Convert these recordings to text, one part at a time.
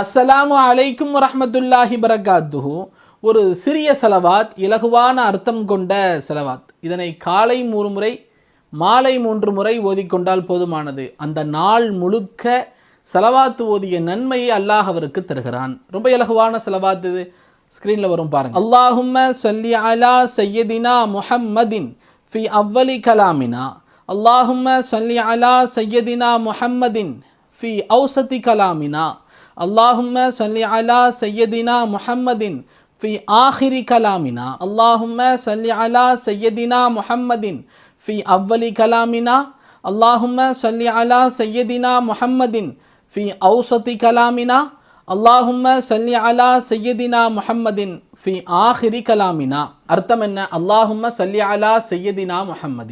அஸ்ஸலாமு அலைக்கும் வரஹ்மத்துல்லாஹி பரகாத்துஹு ஒரு சிறிய செலவாத் இலகுவான அர்த்தம் கொண்ட செலவாத். இதனை காலை மூன்று முறை மாலை மூன்று முறை ஓதிக்கொண்டால் போதுமானது. அந்த நாள் முழுக்க செலவாத்து ஓதிய நன்மையை அல்லாஹ் அவருக்கு தருகிறான். ரொம்ப இலகுவான செலவாத் இது. ஸ்க்ரீனில் வரும் பாருங்க. அல்லாஹும்ம சொல்லி அலா சையதினா முஹம்மதின் ஃபி அவ்வலி கலாமினா. அல்லாஹும்ம சொல்லி அலா சையதினா முஹம்மதின் ஃபி அவுசதி கலாமினா. اللهم صل على سيدنا محمد في آخر كلامنا اللهم صل على سيدنا محمد في أول كلامنا اللهم صل على سيدنا محمد في أوسط كلامنا اللهم صل على سيدنا محمد في آخر كلامنا அர்த்தம் என்ன اللهم صل على سيدنا محمد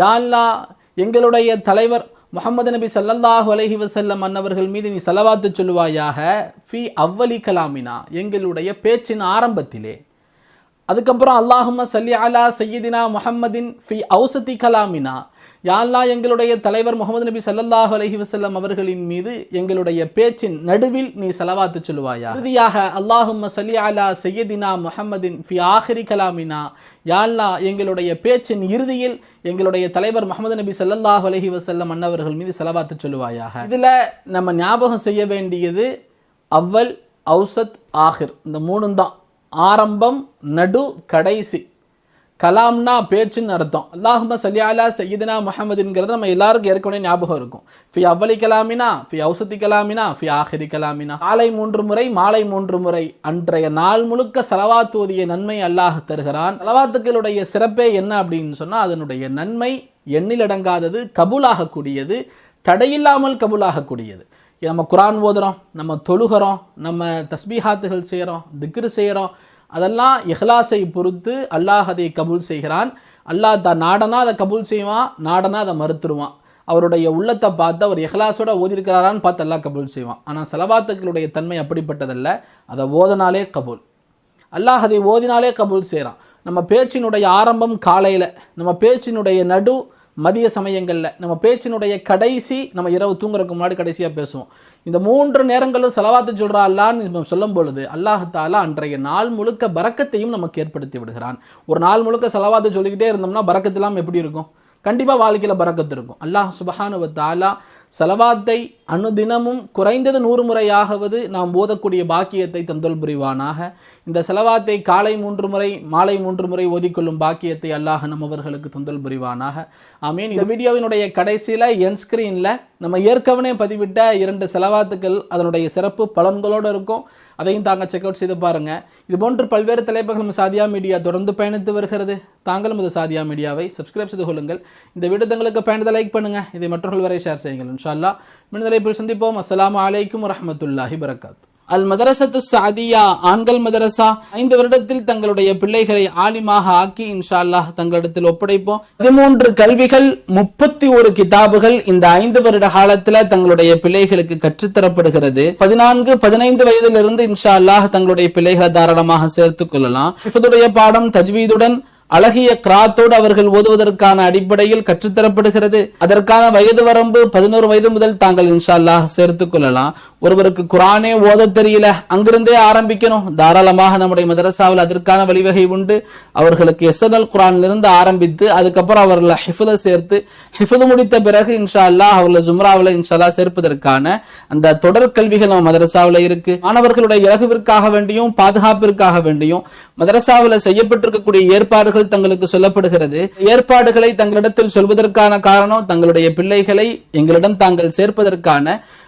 யா அல்லாஹ் எங்களுடைய தலைவர் முகமது நபி சல்லல்லாஹு அலஹி வசல்லம் அன்னவர்கள் மீது நீ செலவாத்து சொல்லுவாயாக ஃபி அவ்வலி கலாமினா எங்களுடைய பேச்சின் ஆரம்பத்திலே. அதுக்கப்புறம் அல்லாஹும சல்லி அலா சையதினா முஹம்மதின் ஃபி ஔசதி கலாமினா யாழ்லா எங்களுடைய தலைவர் முகமது நபி ஸல்லல்லாஹு அலஹி வசல்லம் அவர்களின் மீது எங்களுடைய பேச்சின் நடுவில் நீ செலவாத்து சொல்லுவாயா? இறுதியாக அல்லாஹும் சலி அலா சையதினா முஹம்மதின் ஃபி ஆஹிரி கலாமினா. யாழ்லா எங்களுடைய பேச்சின் இறுதியில் எங்களுடைய தலைவர் முகமது நபி ஸல்லல்லாஹு அலஹி வசல்லம் அன்னவர்கள் மீது செலவாத்து சொல்லுவாயாக? இதில் நம்ம ஞாபகம் செய்ய வேண்டியது அவ்வல் அவுசத் ஆஹிர். இந்த மூணும் தான். ஆரம்பம் நடு கடைசி. கலாம்னா பேச்சுன்னு அர்த்தம். அல்லாஹும சல்யாலா சையீதனா முகமதுங்கிறது நம்ம எல்லாருக்கும் ஏற்கனவே ஞாபகம் இருக்கும். ஃபி அவ்வளி கலாமினா ஃபி ஔசதி கலாமினா ஃபி ஆஹிரி கலாமினா. காலை மூன்று முறை மாலை மூன்று முறை அன்றைய நாள் முழுக்க செலவாத்துவதிய நன்மை அல்லாஹ் தருகிறான். செலவாத்துக்களுடைய சிறப்பே என்ன அப்படின்னு சொன்னால் அதனுடைய நன்மை எண்ணிலடங்காதது கபூலாகக்கூடியது தடையில்லாமல் கபூலாகக்கூடியது. நம்ம குரான் ஓதுறோம் நம்ம தொழுகிறோம் நம்ம தஸ்பீஹாத்துகள் செய்கிறோம் திக்ரு செய்கிறோம் அதெல்லாம் இஹ்லாஸை பொறுத்து அல்லாஹ் அதை கபூல் செய்கிறான். அல்லாஹ் தான் நாடனா அதை கபூல் செய்வான் நாடனா அதை மறுத்துருவான். அவருடைய உள்ளத்தை பார்த்து அவர் இஹ்லாஸோட ஓதிருக்கிறாரான்னு பார்த்து அல்லாஹ் கபூல் செய்வான். ஆனால் செலவாத்துக்களுடைய தன்மை அப்படிப்பட்டதல்ல. அதை ஓதனாலே கபூல். அல்லாஹ் அதை ஓதினாலே கபூல் செய்கிறான். நம்ம பேச்சினுடைய ஆரம்பம் காலையில் நம்ம பேச்சினுடைய நடு மதிய சமயங்களில் நம்ம பேச்சினுடைய கடைசி நம்ம இரவு தூங்குறதுக்கு முன்னாடி கடைசியாக பேசுவோம். இந்த மூன்று நேரங்களும் செலவாத்து சொல்கிறா அல்லான்னு நம்ம சொல்லும் பொழுது அல்லாஹத்தாலா அன்றைய நாள் முழுக்க பறக்கத்தையும் நமக்கு ஏற்படுத்தி விடுகிறான். ஒரு நாள் முழுக்க செலவாத்து சொல்லிக்கிட்டே இருந்தோம்னா பறக்கத்து இல்லாமல் எப்படி இருக்கும்? கண்டிப்பாக வாழ்க்கையில் பறக்கத்து இருக்கும். அல்லாஹ் சுபஹானுவத்தாலா செலவாத்தை அனுதினமும் குறைந்தது நூறு முறையாகவது நாம் ஓதக்கூடிய பாக்கியத்தை தந்தொல் புரிவானாக. இந்த செலவாத்தை காலை மூன்று முறை மாலை மூன்று முறை ஓதிக்கொள்ளும் பாக்கியத்தை அல்லாஹ் நம்மவர்களுக்கு தந்தொல் புரிவானாக. ஆமீன். இந்த வீடியோவினுடைய கடைசியில் என் ஸ்க்ரீனில் நம்ம ஏற்கனவே பதிவிட்ட இரண்டு செலவாத்துக்கள் அதனுடைய சிறப்பு பலன்களோடு இருக்கும். அதையும் தாங்க செக் அவுட் செய்து பாருங்கள் இது போன்று பல்வேறு தலைப்புகளும் சாதியா மீடியா தொடர்ந்து பயணித்து வருகிறது. தாங்களும் இது சாதியா மீடியாவை சப்ஸ்கிரைப் செய்து கொள்ளுங்கள். இந்த வீடியோ தங்களுக்கு பயணத்தை லைக் பண்ணுங்கள் இதை மற்றவர்கள் வரை ஷேர் செய்யுங்கள். இன்ஷால்லா மின்தலைப்பில் சந்திப்போம். அஸ்லாம் அலைக்கும் வரமத்துல்லாஹி வரகாத் அல் மதரசத்து சாதியா ஆண்கள் மதரசா ஐந்து வருடத்தில் தங்களுடைய பிள்ளைகளை ஆலிமாக ஆக்கி இன்ஷா அல்லாஹ் தங்களிடத்தில் ஒப்படைப்போம். பதிமூன்று கல்விகள் முப்பத்தி ஒரு கிதாபுகள் இந்த ஐந்து வருட காலத்துல தங்களுடைய பிள்ளைகளுக்கு கற்றுத்தரப்படுகிறது. பதினான்கு பதினைந்து வயதிலிருந்து இன்ஷா அல்லாஹ் தங்களுடைய பிள்ளைகளை தாராளமாக சேர்த்துக் கொள்ளலாம். இஃபதுடைய பாடம் தஜ்வீதுடன் அழகிய கிராத்தோடு அவர்கள் ஓதுவதற்கான அடிப்படையில் கற்றுத்தரப்படுகிறது. அதற்கான வயது வரம்பு பதினோரு வயது முதல் தாங்கள் இன்ஷா அல்லாஹ் சேர்த்துக் கொள்ளலாம். ஒருவருக்கு குரானே ஓத தெரியல அங்கிருந்தே ஆரம்பிக்கணும். தாராளமாக நம்முடைய மதரசாவில் அதற்கான வழிவகை உண்டு. அவர்களுக்கு எஸ்என்எல் குரானிலிருந்து ஆரம்பித்து அதுக்கப்புறம் அவர்களை ஹிஃபுத சேர்த்து ஹிஃபுது முடித்த பிறகு இன்ஷா அல்லாஹ் அவர்களை ஜும்ராவில் இன்ஷா சேர்ப்பதற்கான அந்த தொடர் கல்விகள் நம்ம மதரசாவில் இருக்கு. மாணவர்களுடைய இலகுவிற்காக வேண்டியும் பாதுகாப்பிற்காக வேண்டியும் மதரசாவில் செய்யப்பட்டிருக்கக்கூடிய ஏற்பாடுகள் தங்களுக்கு சொல்லப்படுகிறது. ஏற்பாடுகளை தங்களிடத்தில் சொல்வதற்கான காரணம் தங்களுடைய பிள்ளைகளை எங்களிடம் தாங்கள் சேர்ப்பதற்கான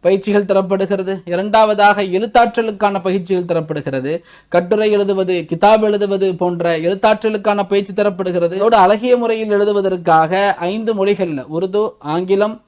பயிற்சிகள் தரப்படுகிறது. இரண்டாவதாக எழுத்தாற்றலுக்கான பயிற்சிகள் தரப்படுகிறது. கட்டுரை எழுதுவது கிதாப் எழுதுவது போன்ற எழுத்தாற்றலுக்கான பயிற்சி தரப்படுகிறது. அதோடு அழகிய முறையில் எழுதுவதற்காக ஐந்து மொழிகளில் உருது ஆங்கிலம்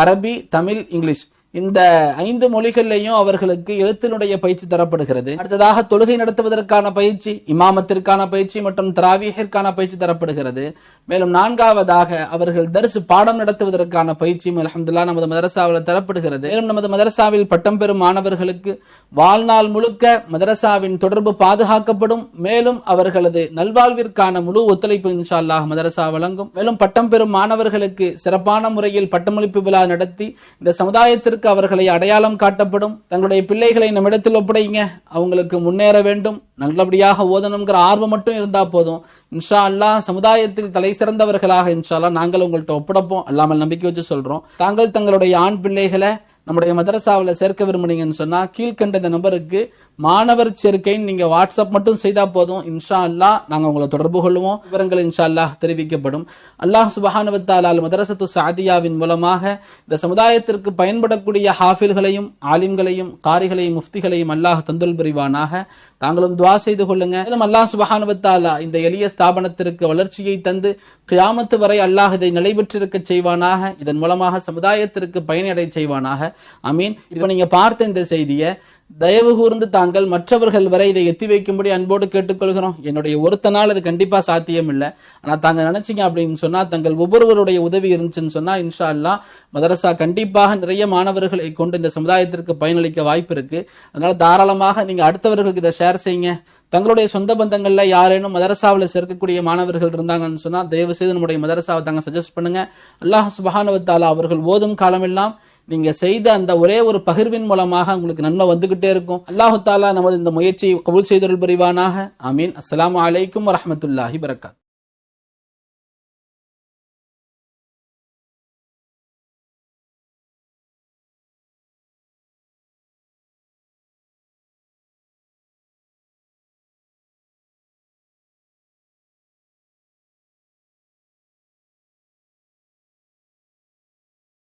அரபி தமிழ் இங்கிலீஷ். இந்த ஐந்து மொழிகள்லையும் அவர்களுக்கு எழுத்தினுடைய பயிற்சி தரப்படுகிறது. அடுத்ததாக தொழுகை நடத்துவதற்கான பயிற்சி இமாமத்திற்கான பயிற்சி மற்றும் தராவீகிற்கான பயிற்சி தரப்படுகிறது. மேலும் நான்காவதாக அவர்கள் தரிசு பாடம் நடத்துவதற்கான பயிற்சியும் அலமதுல்லா நமது மதரசாவில் தரப்படுகிறது. மேலும் நமது மதரசாவில் பட்டம் பெறும் மாணவர்களுக்கு வாழ்நாள் முழுக்க மதரசாவின் தொடர்பு பாதுகாக்கப்படும். மேலும் அவர்களது நல்வாழ்விற்கான முழு ஒத்துழைப்பு இன்ஷா அல்லாஹ் மதரசா வழங்கும். மேலும் பட்டம் பெறும் மாணவர்களுக்கு சிறப்பான முறையில் பட்டமளிப்பு விழா நடத்தி இந்த சமுதாயத்திற்கு அவர்களை அடையாளம் காட்டப்படும். தங்களுடைய பிள்ளைகளை நம்மிடத்தில் ஒப்படைங்க அவங்களுக்கு முன்னேற வேண்டும். நல்லபடியாக ஓதணுங்கிற ஆர்வம் மட்டும் இருந்தால் போதும். இன்ஷா அல்லாஹ் சமுதாயத்தில் தலை சிறந்தவர்களாக இன்ஷா அல்லா நாங்கள் உங்கள்கிட்ட ஒப்படைப்போம். அல்லாமல் நம்பிக்கை வச்சு சொல்கிறோம் தாங்கள் தங்களுடைய ஆண் பிள்ளைகளை நம்முடைய மதரசாவில் சேர்க்க விரும்புனீங்கன்னு சொன்னால் கீழ்கண்ட இந்த நம்பருக்கு மாணவர் சேர்க்கைன்னு நீங்கள் வாட்ஸ்அப் மட்டும் செய்தால் போதும். இன்ஷா அல்லாஹ் நாங்கள் உங்களை தொடர்பு கொள்வோம் விவரங்கள் இன்ஷா அல்லாஹ் தெரிவிக்கப்படும். அல்லாஹ் சுபஹானுவத்தாலால் மதரசத்து சாதியாவின் மூலமாக இந்த சமுதாயத்திற்கு பயன்படக்கூடிய ஹாஃபில்களையும் ஆலிம்களையும் காரிகளையும் முஃப்திகளையும் அல்லாஹ் தந்துல் புரிவானாக. தாங்களும் துவா செய்து கொள்ளுங்க. மேலும் அல்லாஹ் சுபஹானுவத்தாலா இந்த எளிய ஸ்தாபனத்திற்கு வளர்ச்சியை தந்து கியாமத்து வரை அல்லாஹ் இதை நிலைபெற்றிருக்க செய்வானாக. இதன் மூலமாக சமுதாயத்திற்கு பயனடை செய்வானாக. அமீன். இப்போ நீங்கள் பார்த்த இந்த செய்தியை தயவு கூர்ந்து தாங்கள் மற்றவர்கள் வரை இதை எத்தி வைக்கும்படி அன்போடு கேட்டுக்கொள்கிறோம். என்னுடைய ஒருத்த நாள் அது கண்டிப்பாக சாத்தியம் இல்லை ஆனால் தாங்க நினைச்சீங்க அப்படின்னு சொன்னால் தங்கள் ஒவ்வொருவருடைய உதவி இருந்துச்சுன்னு சொன்னால் இன்ஷா அல்லாஹ் மதரசா கண்டிப்பாக நிறைய மாணவர்களை கொண்டு இந்த சமுதாயத்திற்கு பயனளிக்க வாய்ப்பு இருக்கு. அதனால் தாராளமாக நீங்கள் அடுத்தவர்களுக்கு இதை ஷேர் செய்யுங்க. தங்களுடைய சொந்த பந்தங்களில் யாரேனும் மதரசாவில் சேர்க்கக்கூடிய மாணவர்கள் இருந்தாங்கன்னு சொன்னால் தயவு செய்து நம்முடைய மதரசாவை தாங்க சஜஸ்ட் பண்ணுங்க. அல்லாஹ் சுபஹானுவத்தாலா அவர்கள் ஓதும் காலமெல்லாம் நீங்க செய்த அந்த ஒரே ஒரு பகிர்வின் மூலமாக உங்களுக்கு நன்மை வந்துகிட்டே இருக்கும். அல்லாஹு தாலா நமது இந்த முயற்சியை கபுல் செய்தொருள் புரிவானாக. அமீன் அஸ்லாம் அலைக்கும் வரமத்துல்லாஹி வரகாத்